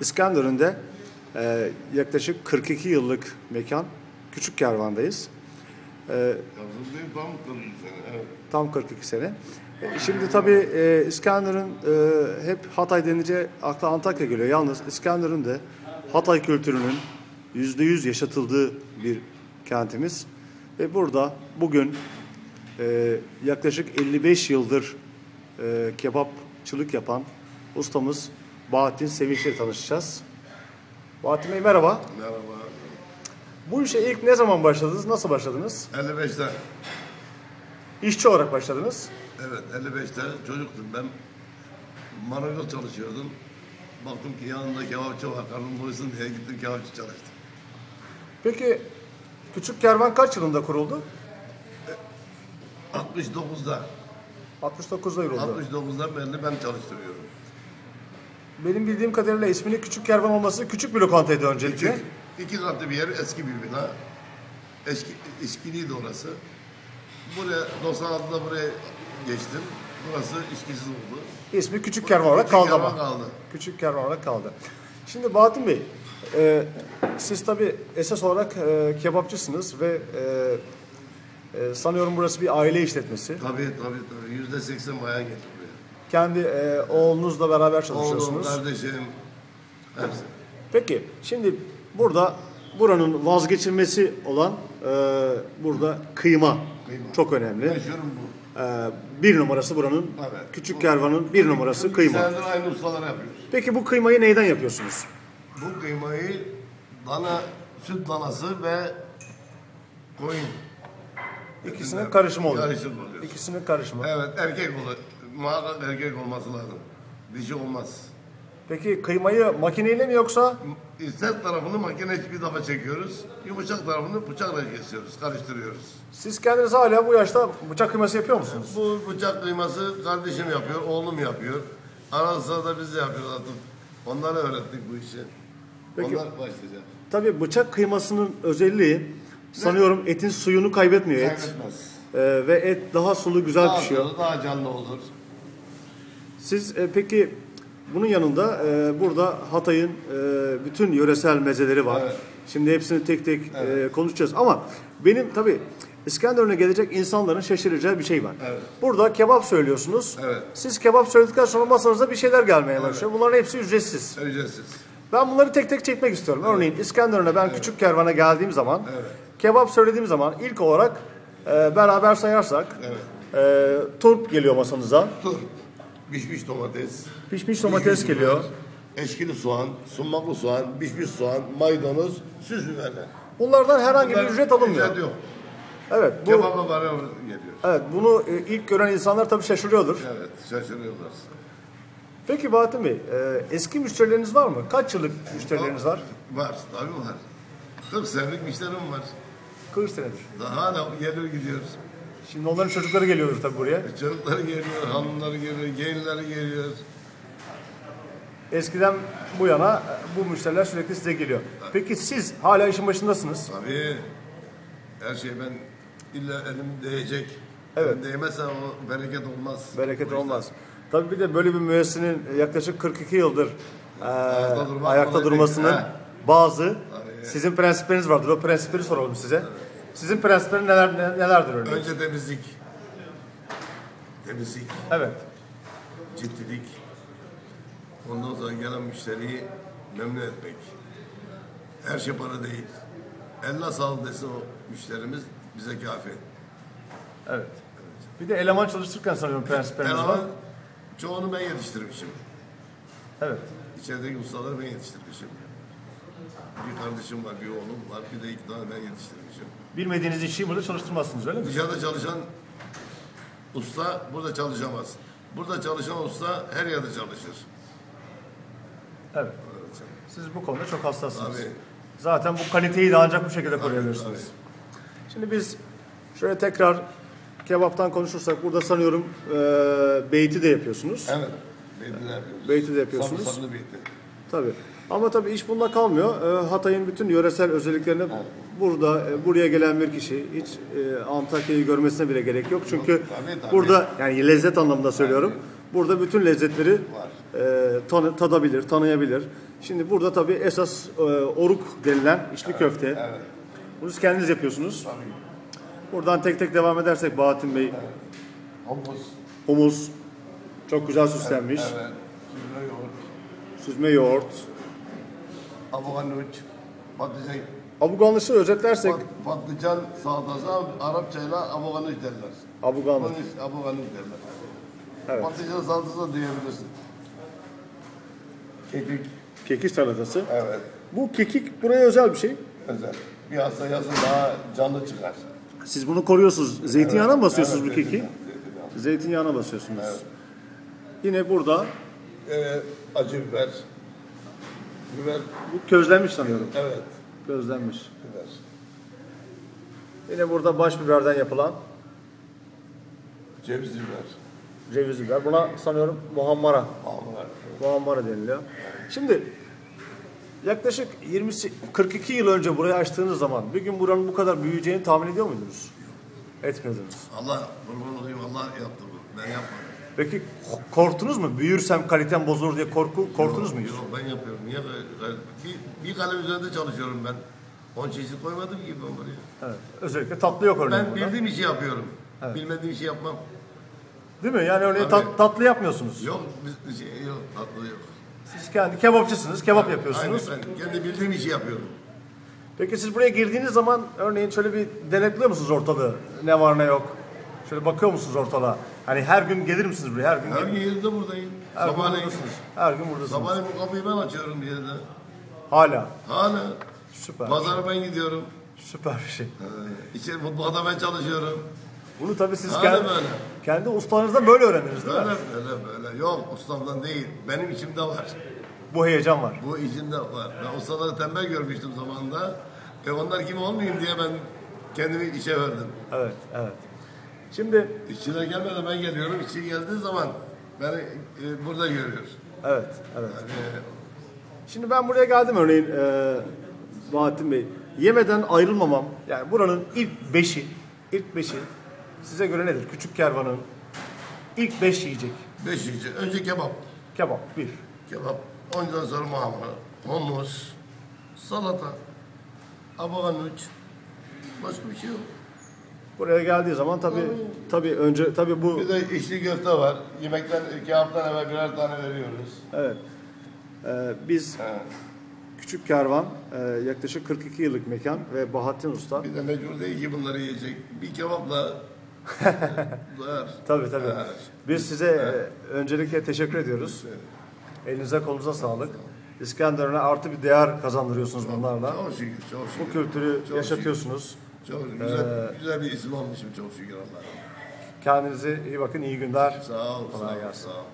İskenderun'da e, yaklaşık 42 yıllık mekan Küçük Kervan'dayız. E, tam 42 sene. Evet. tam 42 sene. E, şimdi tabii e, İskenderun e, hep Hatay denince akla Antakya geliyor. Yalnız İskenderun'da Hatay kültürünün %100 yaşatıldığı bir kentimiz. Ve burada bugün e, yaklaşık 55 yıldır e, kebapçılık yapan ustamız Bahattin Sevinç'le tanışacağız. Bahattin Bey merhaba. Merhaba. Bu işe ilk ne zaman başladınız? Nasıl başladınız? 55'te. İşçi olarak başladınız. Evet 55'te çocuktum ben. Marangoz çalışıyordum. Baktım ki yanında kebapçı var. Karnım doysun diye gittim kebapçı çalıştım. Peki Küçük Kervan kaç yılında kuruldu? 69'da. 69'da kuruldu. 69'dan beri ben çalıştırıyorum. Benim bildiğim kadarıyla ismini Küçük Kervan olması küçük bir lokantaydı öncelikle. Küçük, iki katlı bir yer, eski bir bina. Eski, İşkiliydi orası. Buraya, 96'da buraya geçtim. Burası işkisiz oldu. İsmi Küçük Kervan olarak Küçük kaldı Kervan ama. kaldı. Küçük Kervan olarak kaldı. Şimdi Bahattin Bey, e, siz tabi esas olarak e, kebapçısınız ve e, e, sanıyorum burası bir aile işletmesi. Tabii tabii tabii. Yüzde seksen bayan buraya. Kendi e, oğlunuzla beraber Oğlum, çalışıyorsunuz. kardeşim, hepsi. Peki şimdi burada buranın vazgeçilmesi olan e, burada kıyma, Kıyma. çok önemli. Meşhurum bu. E, bir numarası buranın Evet. küçük kervanın bir numarası Bir kıyma. senedir aynı ustalar yapıyoruz. Peki bu kıymayı neyden yapıyorsunuz? Bu kıymayı dana, süt danası ve koyun. İkisinin karışımı oluyor. Karışım oluyor. İkisinin karışımı. Evet erkek olur. Muhakkak erkek olması lazım. Dişi olmaz. Peki kıymayı makineyle mi yoksa İster tarafını makine bir defa çekiyoruz. Yumuşak tarafını bıçakla kesiyoruz, karıştırıyoruz. siz kendiniz hala bu yaşta bıçak kıyması yapıyor musunuz? Bu bıçak kıyması kardeşim yapıyor, oğlum yapıyor. Arada sırada biz de yapıyoruz artık. Onlara öğrettik bu işi. Peki. Onlar başlayacak. Tabii bıçak kıymasının özelliği sanıyorum etin suyunu kaybetmiyor et. Kaybetmez. E, ve et daha sulu güzel Daha pişiyor. sulu, daha canlı olur. Siz e, peki bunun yanında e, burada Hatay'ın e, bütün yöresel mezeleri var. Evet. Şimdi hepsini tek tek e, konuşacağız ama benim tabii İskenderun'a gelecek insanların şaşıracağı bir şey var. Evet. Burada kebap söylüyorsunuz. Evet. Siz kebap söyledikten sonra masanıza bir şeyler gelmeye başlıyor. Bunların hepsi ücretsiz. Ücretsiz. Ben bunları tek tek çekmek istiyorum. Örneğin İskenderun'a ben küçük kervana geldiğim zaman Evet. kebap söylediğim zaman ilk olarak e, beraber sayarsak e, turp geliyor masanıza. Tur. Pişmiş domates. Pişmiş domates biber, geliyor. Eşkili soğan, sumaklı soğan, pişmiş soğan, maydanoz, süs biberler. Bunlardan herhangi bir Bunlar ücret alınmıyor. ücret yok. Evet, bu Kebaba var geliyor. evet bunu e, ilk gören insanlar tabii şaşırıyordur. Evet, şaşırıyorlar. Peki Bahattin Bey, e, eski müşterileriniz var mı? Kaç yıllık müşterileriniz var? Var, tabii var. 40 senelik müşterim var. 40 senedir. Daha da gelir gidiyoruz. Şimdi onların çocukları geliyordur tabii buraya. Çocukları geliyor, hanımları geliyor, gelinleri geliyor. Eskiden bu yana e, bu müşteriler sürekli size geliyor. Peki siz hala işin başındasınız. Tabii her şey ben illa elim değecek. Evet. Elim değmezse o bereket olmaz. Bereket olmaz. Tabii bir de böyle bir müessesenin yaklaşık 42 yıldır e, Ayakta durmak ayakta değil. durmasının He. bazı Tabii. sizin prensipleriniz vardır. O prensipleri soralım size. Sizin prensipleriniz neler ne- nelerdir örneğin? Önce temizlik. Temizlik, Evet. ciddilik. Ondan sonra gelen müşteriyi memnun etmek. Her şey para değil. Eline sağlık dese o müşterimiz bize kafi. Evet. Bir de eleman çalıştırırken sanıyorum prensipleriniz var. Eleman çoğunu ben yetiştirmişim. Evet. İçerideki ustaları ben yetiştirmişim. Bir kardeşim var, bir oğlum var, bir de iki tane ben yetiştirmişim. Bilmediğiniz işi burada çalıştırmazsınız öyle mi? Dışarıda çalışan usta burada çalışamaz. Burada çalışan usta her yerde çalışır. Evet. Siz bu konuda çok hassassınız. Tabii. Zaten bu kaliteyi de ancak bu şekilde koruyabilirsiniz. Şimdi biz şöyle tekrar kebaptan konuşursak burada sanıyorum e, beyti de yapıyorsunuz. Evet. Beyti de yapıyoruz. Beyti de yapıyorsunuz. Sarımsaklı beyti. Tabii. Ama tabii iş bunda kalmıyor. E, Hatay'ın bütün yöresel özelliklerini burada e, buraya gelen bir kişi hiç e, Antakya'yı görmesine bile gerek yok. Çünkü tabii, tabii. burada yani lezzet anlamında söylüyorum. Burada bütün lezzetleri Var. e, tanı- tadabilir, tanıyabilir. Şimdi burada tabii esas e, oruk denilen içli köfte. Evet. Bunu siz kendiniz yapıyorsunuz. Tabii. Buradan tek tek devam edersek Bahattin Bey, Humus. humus çok güzel süslenmiş. Evet. Süzme yoğurt. Süzme yoğurt. Abuganuç. Patlıcan. Abuganlışı özetlersek Pat, patlıcan salatası Arapçayla abuganuç derler. abuganlı. Abuganuç, abuganuç derler. Evet. Patlıcan salatası da diyebilirsin. Kekik. Kekik salatası. Evet. Bu kekik buraya özel bir şey. Özel. Biraz da yazın daha canlı çıkar. Siz bunu koruyorsunuz. Zeytinyağına mı basıyorsunuz Evet, bu keki? zeytinyağı, zeytinyağı. Zeytinyağına basıyorsunuz. Yine burada Evet, acı biber. Biber, bu közlenmiş sanıyorum. evet, Közlenmiş. biber. Yine burada baş biberden yapılan Ceviz biber. ceviz biber. Buna sanıyorum muhammara. Ahmar. Muhammara deniliyor. Şimdi yaklaşık 20 42 yıl önce burayı açtığınız zaman bir gün buranın bu kadar büyüyeceğini tahmin ediyor muydunuz? Etmiyordunuz. Allah kurban olayım Allah yaptı bu. Ben yapmadım. Peki korktunuz mu? Büyürsem kalitem bozulur diye korku korktunuz mu? Yok ben yapıyorum. Niye böyle? Bir, bir kalem üzerinde çalışıyorum ben. Onun çeşit koymadım ki ben buraya. Evet. Özellikle tatlı yok örneğin Ben burada. bildiğim işi yapıyorum. Bilmediğim işi yapmam. Değil mi? Yani örneğin tat- tatlı yapmıyorsunuz. Yok bir, şey yok. Tatlı yok. Siz kendi kebapçısınız, kebap yapıyorsunuz. Aynen ben kendi bildiğim işi yapıyorum. Peki siz buraya girdiğiniz zaman örneğin şöyle bir denetliyor musunuz ortalığı? Ne var ne yok? Şöyle bakıyor musunuz ortalığa? Hani her gün gelir misiniz buraya? Her gün Her gelir- gün yerinde buradayım. her gün Sabahleyin. buradasınız. Her gün buradasınız. Sabahleyin bu kapıyı ben açıyorum yerde. Hala. Hala. Süper. Pazara ben gidiyorum. Süper bir şey. Ee, İçeri mutfakta ben çalışıyorum. Bunu tabii siz Aynen kendi, böyle. kendi ustanızdan böyle öğrendiniz değil Böyle mi? böyle böyle. Yok ustamdan değil. Benim içimde var. Bu heyecan var. Bu içimde var. Ben ustaları tembel görmüştüm zamanında. E onlar kim olmayayım diye ben kendimi işe verdim. Evet, evet. Şimdi İşçiler gelmeden ben geliyorum. İşçi geldiği zaman beni e, burada görüyor. evet, evet. Yani, Şimdi ben buraya geldim örneğin e, Bahattin Bey. Yemeden ayrılmamam. Yani buranın ilk beşi, ilk beşi size göre nedir? Küçük kervanın ilk beş yiyecek. beş yiyecek. Önce kebap. Kebap bir. Kebap. Ondan sonra muhamara. Humus. Salata. Abaganuç. Başka bir şey yok. Buraya geldiği zaman tabii tabii önce tabii bu Bir de içli köfte var. Yemekten iki haftadan evvel birer tane veriyoruz. evet. E, biz He. Küçük Kervan e, yaklaşık 42 yıllık mekan ve Bahattin Usta. Bir de mecbur değil ki bunları yiyecek. Bir kebapla doyar. Tabii tabii. Evet. Biz size e, öncelikle teşekkür ediyoruz. Elinize kolunuza sağlık. İskenderun'a artı bir değer kazandırıyorsunuz bunlarla. Çok şükür, çok şükür. Bu kültürü Çok yaşatıyorsunuz. Çok güzel, güzel bir isim almışım çok şükür Allah'a. Kendinize iyi bakın, iyi günler. Sağ ol, Kolay sağ ol, gelsin. sağ ol.